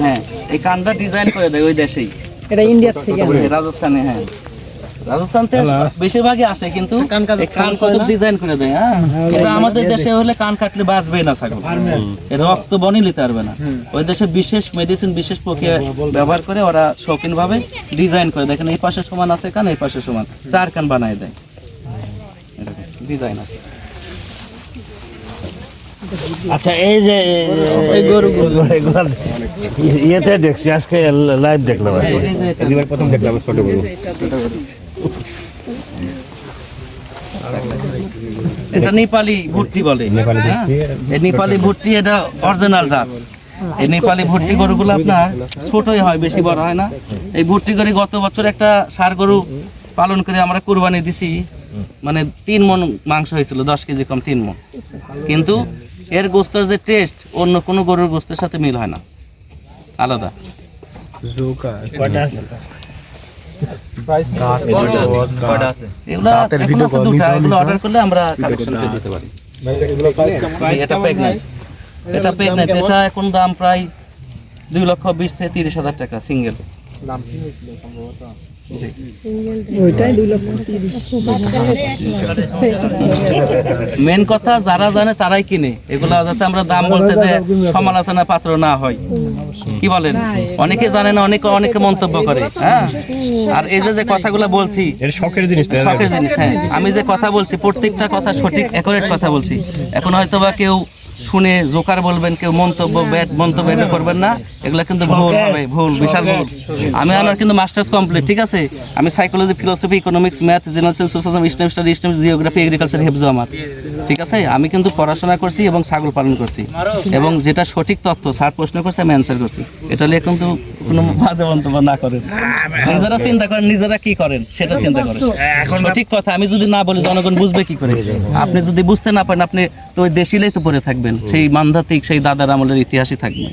হ্যাঁ এই কানটা ডিজাইন করে দেয় ওই দেশেই। এটা ইন্ডিয়ার থেকে রাজস্থানে হ্যাঁ। রাজস্থান থেকে বেশিরভাগই আসে কিন্তু কান কত ডিজাইন করে দেয় হ্যাঁ? কিন্তু আমাদের দেশে হলে কান কাটলে বাঁচবেই না ছাগল। রক্ত বনি নিতে পারবে না। ওই দেশে বিশেষ মেডিসিন বিশেষ প্রক্রিয়া ব্যবহার করে ওরা শৌখিন ভাবে ডিজাইন করে। দেখেন এই পাশে সমান আছে কান এই পাশে সমান। চার কান বানায় দেয়। ডিজাইন আছে। আচ্ছা এই যে ইয়েতে দেখছি আজকে লাইভ দেখলাম এটা- এবার প্রথম দেখলাম ছোট গরু। এটা নেপালি ভুট্টি বলে। হ্যাঁ? নেপালি ভুট্টি এটা অরিজিনাল জাত। এই নেপালি ভুট্টি গরুগুলো আপনার ছোটই হয় বেশি বড় হয় না। এই ভুট্টি গরু গত বছর একটা সার গরু পালন করে আমরা কুরবানি দিছি। মানে তিন মন মাংস হয়েছিল দশ কেজি কম তিন মন। কিন্তু এর গোস্তের যে টেস্ট অন্য কোনো গরুর গোস্তের সাথে মিল হয় না। আলাদা। অর্ডার করলে আমরা কালেকশন করে দিতে পারি। এটা প্রেগনেন্ট এটা প্রেগনেন্ট এটা এখন দাম প্রায় দুই লক্ষ বিশ থেকে তিরিশ হাজার টাকা সিঙ্গেল মেন কথা যারা জানে তারাই কিনে। এগুলো যাতে আমরা দাম বলতে যে সমালোচনা পাত্র না হয়। কি বলেন? অনেকে জানে না অনেকে অনেকে মন্তব্য করে। হ্যাঁ? আর এই যে যে কথাগুলো বলছি শখের জিনিস শখের জিনিস হ্যাঁ। আমি যে কথা বলছি প্রত্যেকটা কথা সঠিক অ্যাকুরেট কথা বলছি। এখন হয়তো বা কেউ শুনে জোকার বলবেন কেউ মন্তব্য ব্যাট মন্তব্য এটা করবেন না। এগুলো কিন্তু ভুল হবে ভুল বিশাল ভুল। আমি আমার কিন্তু মাস্টার্স কমপ্লিট ঠিক আছে? আমি psychology philosophy economics math general social Islam study Islam geography agriculture হেফজো আমার ঠিক আছে? আমি কিন্তু পড়াশোনা করছি এবং ছাগল পালন করছি। এবং যেটা সঠিক তথ্য স্যার প্রশ্ন করছে, আমি অ্যান্সার করছি। এটা নিয়ে কিন্তু কোনো বাজে মন্তব্য না করেন। নিজেরা চিন্তা করেন, নিজেরা কি করেন, সেটা চিন্তা করেন। সঠিক কথা আমি যদি না বলি, জনগণ বুঝবে কি করে? আপনি যদি বুঝতে না পারেন, আপনি তো ওই দেশিলেই তো পড়ে থাকবেন। সেই মান্ধাতিক, সেই দাদার আমলের ইতিহাসই থাকবে।